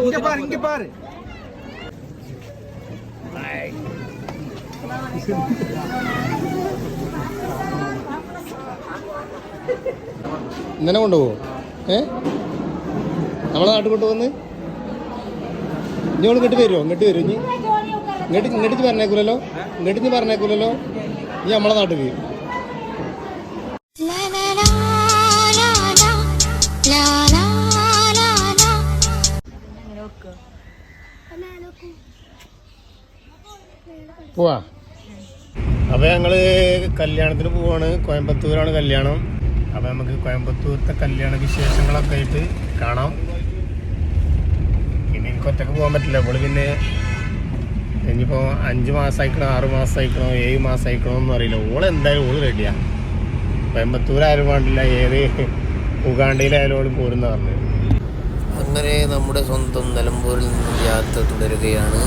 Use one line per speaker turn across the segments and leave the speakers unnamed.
இங்க பாரு இங்க பாரு
ഇങ്ങനെ കൊണ്ടുപോകും ഏ നമ്മളെ നാട്ടിൽ കൊണ്ടുപോകുന്നു ഇനി ഓള് ഇങ്ങോട്ട് വരുമോ ഇങ്ങോട്ട് വരുമോ ഇനി ഇങ്ങോട്ട് ഇങ്ങോട്ട് പറഞ്ഞേക്കൂലല്ലോ ഇങ്ങോട്ട് ഇനി പറഞ്ഞേക്കൂലല്ലോ ഇനി നമ്മളെ നാട്ടിൽ
La
പോവാ. അപ്പോൾ ഞങ്ങൾ കല്യാണത്തിന് പോവാണ്. കോയമ്പത്തൂരാണ് കല്യാണം. അപ്പോൾ നമുക്ക് കോയമ്പത്തൂരത്തെ കല്യാണ വിശേഷങ്ങളൊക്കെ ആയിട്ട് കാണാം. പിന്നെ എനിക്ക് ഒറ്റയ്ക്ക് പോകാൻ പറ്റില്ല. അപ്പോൾ പിന്നെ ഇനിയിപ്പോൾ അഞ്ച് മാസമായിക്കണോ ആറ് മാസമായിക്കണോ ഏഴ് മാസമായിക്കണോ ഓൾ എന്തായാലും ഓൾ റെഡിയാണ് കോയമ്പത്തൂരായാലും വേണ്ടില്ല. ഏത് ഉഗാണ്ടയിലായാലും പോരുന്ന പറഞ്ഞു.
അങ്ങനെ നമ്മുടെ സ്വന്തം നിലമ്പൂരിൽ നിന്ന് യാത്ര തുടരുകയാണ്.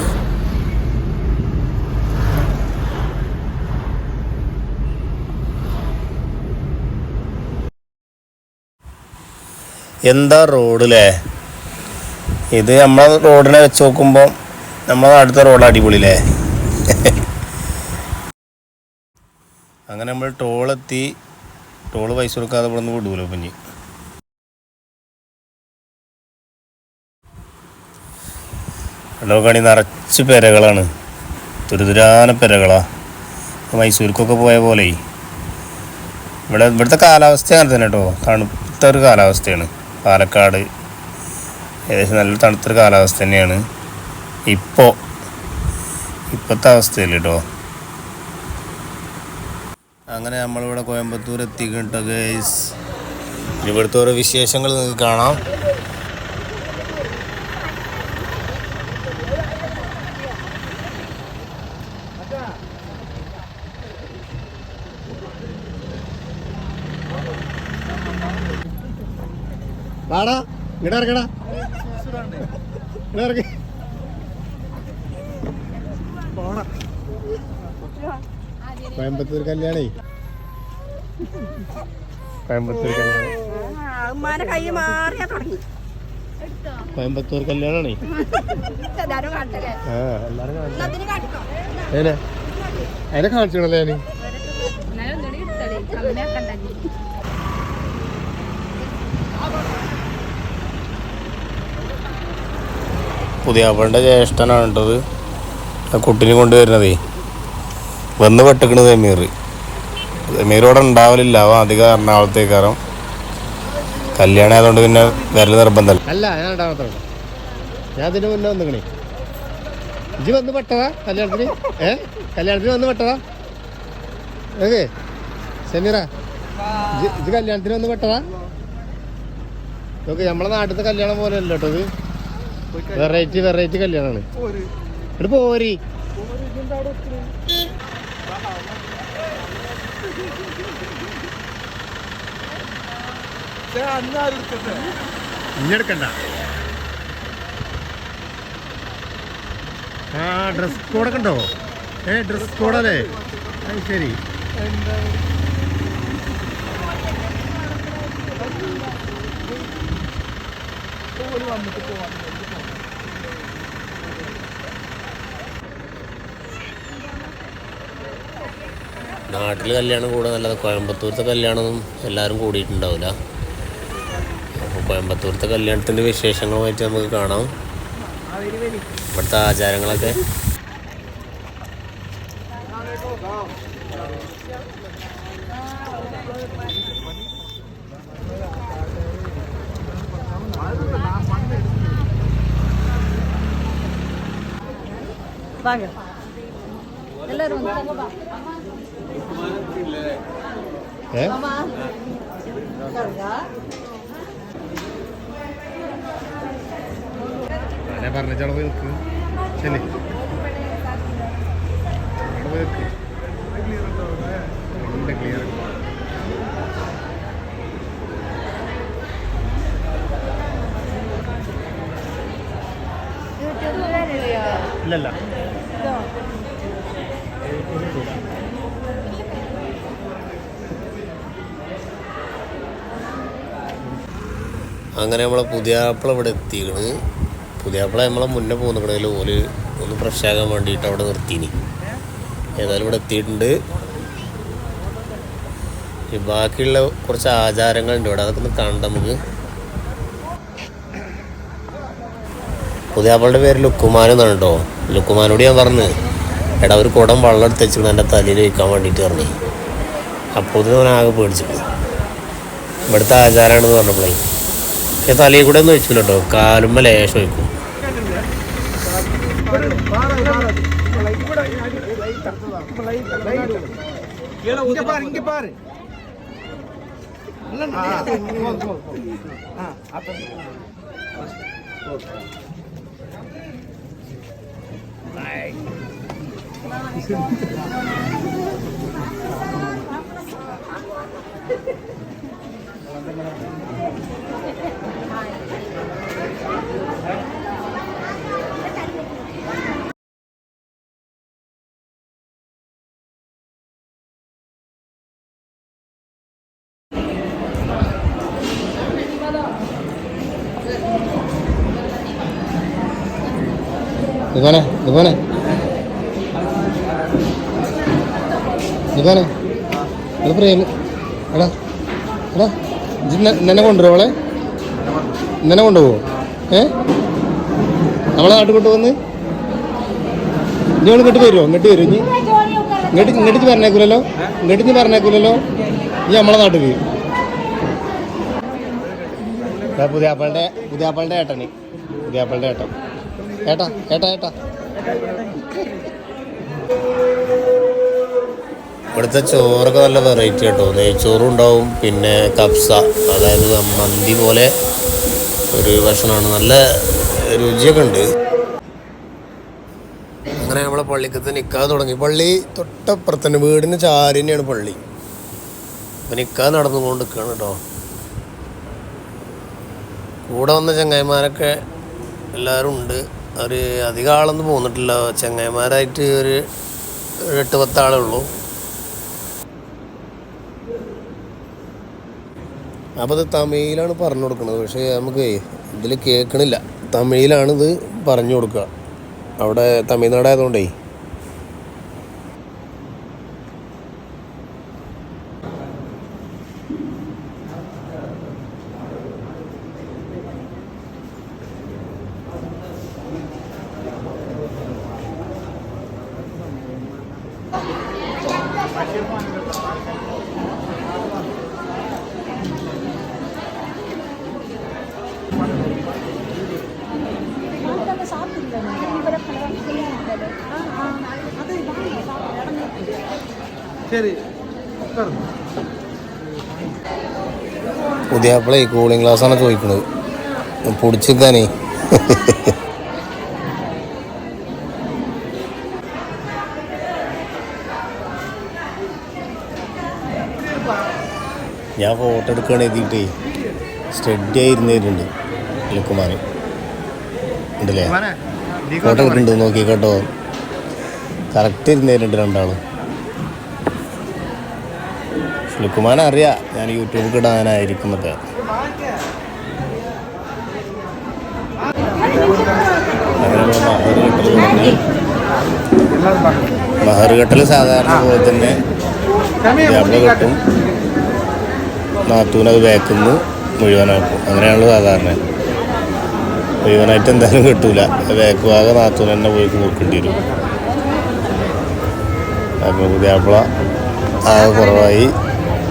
എന്താ റോഡല്ലേ ഇത് നമ്മളെ റോഡിനെ വെച്ച് നോക്കുമ്പോൾ നമ്മളെ അടുത്ത റോഡ് അടിപൊളിയല്ലേ? അങ്ങനെ നമ്മൾ ടോളെത്തി ടോൾ പൈസ കൊടുക്കാതെ ഇവിടെ നിന്ന് വിടൂലോ പിന്നെ നോക്കുകയാണെങ്കിൽ നിറച്ച് പെരകളാണ്. തുരുതുരാന പെരകളാ. മൈസൂർക്കൊക്കെ പോയ പോലെ. ഇവിടെ ഇവിടുത്തെ കാലാവസ്ഥ അങ്ങനെ തന്നെ കേട്ടോ തണുത്ത ഒരു കാലാവസ്ഥയാണ്. പാലക്കാട് ഏകദേശം നല്ല തണുത്തൊരു കാലാവസ്ഥ തന്നെയാണ്. ഇപ്പോൾ ഇപ്പോഴത്തെ അവസ്ഥയിൽ കേട്ടോ അങ്ങനെ നമ്മളിവിടെ കോയമ്പത്തൂർ എത്തിക്കിട്ടോ ഗേസ് ഇവിടുത്തെ ഓരോ വിശേഷങ്ങൾ നിങ്ങൾക്ക് കാണാം. വാടാ ഇങ്ങടെ ഇറങ്ങടാ. ഇങ്ങടെ ഇറങ്ങി. കോയമ്പത്തൂർ കല്യാണേ. കോയമ്പത്തൂർ കല്യാണം.
കൈ മാറിയാ തുടങ്ങി.
കോയമ്പത്തൂർ കല്യാണാണേ. ആ എല്ലാരും കാണിച്ചു.
അതിന്
കാണിച്ചോളല്ലേ ഞാൻ പുതിയ അവളുടെ ജ്യേഷ്ഠനാണ് കേട്ടത് ആ കുട്ടിനെ കൊണ്ടുവരുന്നതേ. വന്ന് പെട്ടിക്കണത് എമീർ എമീർ ഇവിടെ ഉണ്ടാവലില്ല. അവൻ അധികം എറണാകുളത്തേക്കാരം കല്യാണം ആയതുകൊണ്ട് പിന്നെ വരൽ നിർബന്ധം അല്ല ഞാൻ രണ്ടാമത്തെ ഞാൻ അതിന് മുന്നേ വന്നിക്കണേ. ഇജ് വന്ന് പെട്ടതാ കല്യാണത്തിന്? ഏ? കല്യാണത്തിന് വന്ന് പെട്ടതാ? ഏ സെമീറ? ഇജ് കല്യാണത്തിന് വന്ന് പെട്ടതാ? ഓക്കെ നമ്മളെ നാട്ടിലത്തെ കല്യാണം പോലെ അല്ല കേട്ടോ ഇത്. വെറൈറ്റി വെറൈറ്റി കല്യാണമാണ് ഇവിടെ പോരി. ഇഞ്ഞെടുക്കണ്ട. ആ ഡ്രസ് കോഡൊക്കെ ഉണ്ടോ? ഏ ഡ്രസ് കോഡല്ലേ അത് ശരി.
നാട്ടിൽ കല്യാണം കൂടെ നല്ലത് കോയമ്പത്തൂരത്തെ കല്യാണമൊന്നും എല്ലാവരും കൂടിയിട്ടുണ്ടാവില്ല കോയമ്പത്തൂരത്തെ കല്യാണത്തിന്റെ വിശേഷങ്ങളുമായിട്ട് നമുക്ക് കാണാം. ഇവിടുത്തെ ആചാരങ്ങളൊക്കെ.
എല്ലാരും
ഏ? ഞാൻ പറഞ്ഞാൽ പോയി നിൽക്ക് ശരി. അവിടെ പോയി നിൽക്കും ഉണ്ട്
അങ്ങനെ നമ്മളെ പുതിയ ആപ്പിൾ ഇവിടെ എത്തിക്കണ് പുതിയാപ്പിള നമ്മളെ മുന്നേ പോന്നിക്കണതിൽ ഓൽ ഒന്ന് ഫ്രഷ് ആകാൻ വേണ്ടിയിട്ട് അവിടെ നിർത്തിനി ഏതായാലും ഇവിടെ എത്തിയിട്ടുണ്ട്. ഈ ബാക്കിയുള്ള കുറച്ച് ആചാരങ്ങളുണ്ട് ഇവിടെ. അതൊക്കെ ഒന്ന് കണ്ട നമുക്ക്. പുതിയാപ്പിളുടെ പേര് ലുക്കുമാൻ എന്നാണ് കേട്ടോ. ലുക്കുമാനോട് ഞാൻ പറഞ്ഞു എടാ ഒരു കുടം വെള്ളം എടുത്ത് എന്റെ തലയിൽ വയ്ക്കാൻ വേണ്ടിയിട്ട് പറഞ്ഞു. അപ്പോൾ ഇതിന് അവൻ ആകെ പേടിച്ചു ഇവിടുത്തെ ആചാരമാണെന്ന് പറഞ്ഞപ്പോഴേ ഞാൻ തലയിൽ കൂടെ ഒന്നും വെച്ചില്ല കേട്ടോ കാലുമ്മ ലേശം വയ്ക്കും
Thank you.
ഇവനെ ഇവനെ ഇവനെ അത് പ്രേമി. എടാ എടാ നിന്നെ കൊണ്ടുവരും അവളെ? ഇന്നെ കൊണ്ടുപോകുമോ ഏ? നമ്മളെ നാട്ടിൽ കൊണ്ടുവന്ന്? ഇനി ഇങ്ങോട്ട് വരുമോ ഇങ്ങോട്ട് വരും ഇനി. ഇങ്ങോട്ട് ഇങ്ങോട്ട് പറഞ്ഞേക്കൂലല്ലോ? ഇങ്ങോട്ട് ഇനി പറഞ്ഞേക്കൂലല്ലോ? ഇനി നമ്മളെ നാട്ടിൽ പുതിയാപ്പളുടെ പുതിയാപ്പളുടെ ഏട്ടന്. പുതിയാപ്പളുടെ ഏട്ടൻ. ഏട്ടാ ഏട്ടാ ഏട്ടാ.
ഇവിടുത്തെ ചോറൊക്കെ നല്ല വെറൈറ്റി കേട്ടോ നെയ്ച്ചോറും ഉണ്ടാവും പിന്നെ കപ്സ അതായത് മന്തി പോലെ ഒരു ഭക്ഷണമാണ്. നല്ല രുചിയൊക്കെ ഉണ്ട്. അങ്ങനെ നമ്മളെ പള്ളിക്കത്ത് നിൽക്കാൻ തുടങ്ങി. പള്ളി തൊട്ടപ്പുറത്തന്നെ വീടിന് ചാരിനെയാണ് പള്ളി. അപ്പം നിൽക്കാൻ നടന്നുകൊണ്ട് നിൽക്കുകയാണ് കേട്ടോ. കൂടെ വന്ന ചങ്ങായിമാരൊക്കെ എല്ലാവരും ഉണ്ട്. അവർ അധികം ആളൊന്നും പോന്നിട്ടില്ല. ചങ്ങായിമാരായിട്ട് ഒരു എട്ട് പത്ത് ആളേ ഉള്ളൂ. അപ്പോൾ അത് തമിഴിലാണ് പറഞ്ഞു കൊടുക്കുന്നത് പക്ഷേ നമുക്ക് ഇതിൽ കേൾക്കണില്ല. തമിഴിലാണിത് പറഞ്ഞു കൊടുക്കുക. അവിടെ തമിഴ്നാടായതുകൊണ്ടേ
ശരി. പുതിയ
അപ്പളേ കൂളിംഗ് ഗ്ലാസ് ആണ് ചോദിക്കുന്നത് പൊടിച്ചിരിക്കാനേ ഞാൻ ഫോട്ടോ എടുക്കുകയാണ് എഴുതിയിട്ടേ. സ്റ്റഡി ആയിരുന്നു തരുന്നുണ്ട് ലുക്കുമാൻ ഉണ്ടല്ലേ? ഫോട്ടോ എടുക്കുന്നുണ്ട് നോക്കി കേട്ടോ കറക്റ്റ് ഇരുന്ന് രണ്ടാളും. ലുക്കുമാൻ അറിയാം. ഞാൻ യൂട്യൂബിൽ
ഇടാനായിരിക്കും
അത് മഹറുകെട്ടിൽ സാധാരണ പോലെ തന്നെ നമ്മൾ കെട്ടും. നാത്തൂനത് വേക്കുന്നു മുഴുവനാക്കും. അങ്ങനെയാണല്ലോ സാധാരണ. മുഴുവനായിട്ട് എന്തായാലും കിട്ടൂല. വേക്കുവാകെ നാത്തൂന് തന്നെ പോയി നോക്കേണ്ടി വരും. അപ്പോൾ പുതിയാപ്പിള ആകെ കുറവായി.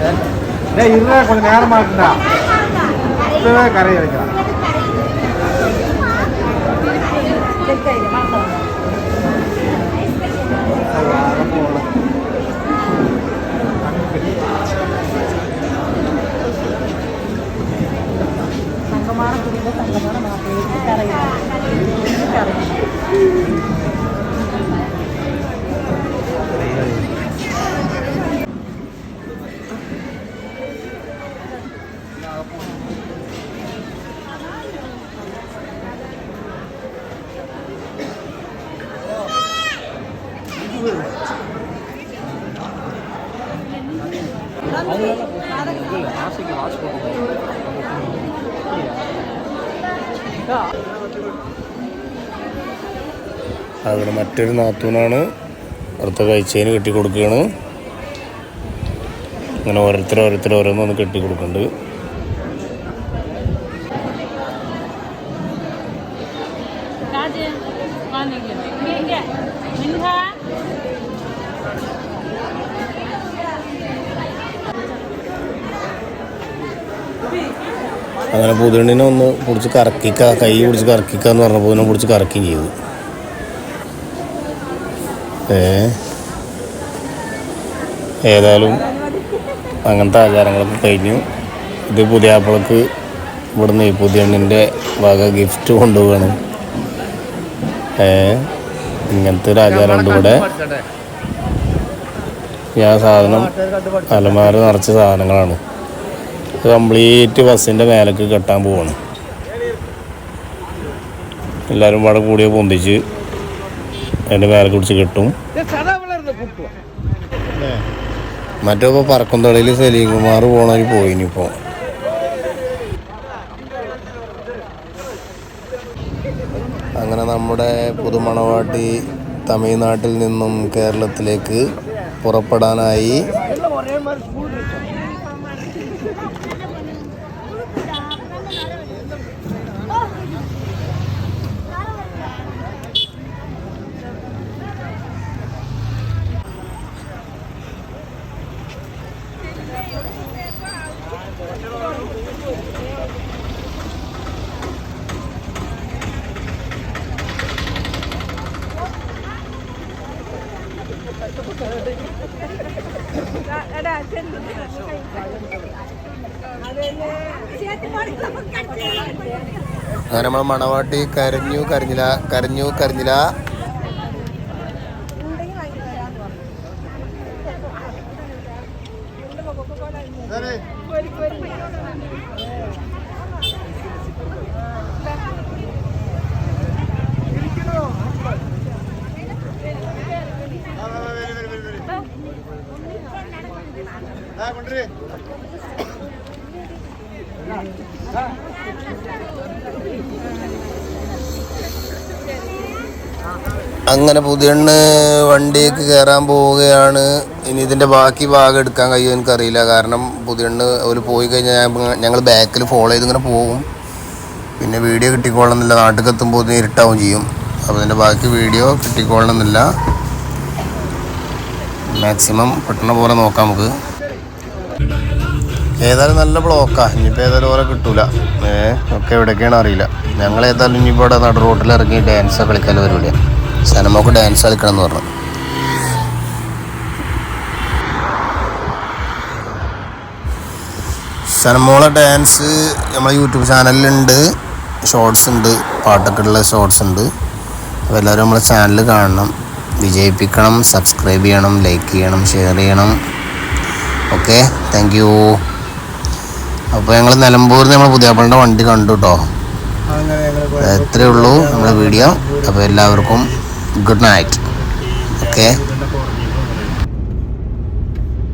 டேய் இருடா கொஞ்சம் நேரமாக இருக்குடா இப்போவே கரையை வைக்கிறான் ஆசைக்கு
അവിടെ മറ്റൊരു നാത്തൂനാണ്. അടുത്ത കഴിച്ചതിന് കെട്ടി കൊടുക്കുകയാണ് അങ്ങനെ ഓരോരുത്തരും ഓരോരുത്തരും ഓരോന്നൊന്ന് കെട്ടി കൊടുക്കുന്നുണ്ട് കാജ് അങ്ങനെ പുതിയണ്ണിനെ ഒന്ന് പിടിച്ച് കറക്കിക്ക കൈ പിടിച്ച് കറക്കിക്ക എന്ന് പറഞ്ഞപ്പോൾ ഇതിനെ പിടിച്ച് കറക്കുകയും ചെയ്തു. ഏ? ഏതായാലും അങ്ങനത്തെ ആചാരങ്ങളൊക്കെ കഴിഞ്ഞു. ഇത് പുതിയ ആപ്പിളക്ക് ഇവിടുന്ന് ഈ പുതിയണ്ണിന്റെ വക ഗിഫ്റ്റ് കൊണ്ടുപോവാണ് ഏ? ഇങ്ങനത്തെ ഒരു ആചാരമുണ്ട് ഇവിടെ. ഞാൻ സാധനം അലമാര നിറച്ച സാധനങ്ങളാണ്. കംപ്ലീറ്റ് ബസ്സിന്റെ മേലേക്ക് കെട്ടാൻ പോവാണ്. എല്ലാവരും വട കൂടിയ പൊന്തിച്ച് അതിന്റെ മേലെ കുടിച്ച് കെട്ടും. മറ്റോ ഇപ്പോൾ പറക്കുംതളിയിൽ സലീം കുമാർ പോകണവർ പോയിനിപ്പോൾ അങ്ങനെ നമ്മുടെ പുതുമണവാട്ടി തമിഴ്നാട്ടിൽ നിന്നും കേരളത്തിലേക്ക് പുറപ്പെടാനായി അങ്ങനെ നമ്മൾ മണവാട്ടി കരഞ്ഞു കരഞ്ഞില്ല കരഞ്ഞു കരഞ്ഞില്ല അങ്ങനെ പുതിയണ്ണ് വണ്ടിക്ക് കയറാൻ പോവുകയാണ്. ഇനി ഇതിന്റെ ബാക്കി ഭാഗം എടുക്കാൻ കഴിയുമോ എനിക്കറിയില്ല. കാരണം പുതിയണ്ണ് ഒരു പോയി കഴിഞ്ഞാൽ ഞങ്ങൾ ബാക്കിൽ ഫോളോ ചെയ്ത് ഇങ്ങനെ പോകും. പിന്നെ വീഡിയോ കിട്ടിക്കോളണമെന്നില്ല. നാട്ടിൽ എത്തുമ്പോൾ ഇരുട്ടാവും ചെയ്യും. അപ്പോൾ ഇതിന്റെ ബാക്കി വീഡിയോ കിട്ടിക്കോളണമെന്നില്ല. മാക്സിമം പെട്ടെന്ന് പോലെ നോക്കാം നമുക്ക്. ഏതായാലും നല്ല ബ്ലോക്കാണ് ഇനിയിപ്പോൾ ഏതായാലും ഓരോ കിട്ടൂല. ഏ ഒക്കെ എവിടെയൊക്കെയാണ് അറിയില്ല. ഞങ്ങൾ ഏതായാലും ഇനിയിപ്പോൾ ഇവിടെ നട റോട്ടിൽ ഇറങ്ങി ഡാൻസ് കളിക്കാൻ പരിപാടിയാണ് സനമോക്ക് ഡാൻസ് കളിക്കണം എന്ന് പറഞ്ഞു. സനമോളെ ഡാൻസ് നമ്മളെ യൂട്യൂബ് ചാനലിലുണ്ട് ഷോർട്സ് ഉണ്ട് പാട്ടൊക്കെ ഉള്ള ഷോർട്സ് ഉണ്ട് അപ്പോൾ എല്ലാവരും നമ്മളെ ചാനൽ കാണണം. വിജയിപ്പിക്കണം. സബ്സ്ക്രൈബ് ചെയ്യണം. ലൈക്ക് ചെയ്യണം. ഷെയർ ചെയ്യണം. ഓക്കെ താങ്ക് അപ്പോൾ ഞങ്ങൾ നിലമ്പൂരിൽ നമ്മൾ പുതിയാപ്പളിന്റെ വണ്ടി കണ്ടു കേട്ടോ ഇത്രയേ ഉള്ളൂ നമ്മുടെ വീഡിയോ. അപ്പോൾ എല്ലാവർക്കും ഗുഡ് നൈറ്റ് ഓക്കെ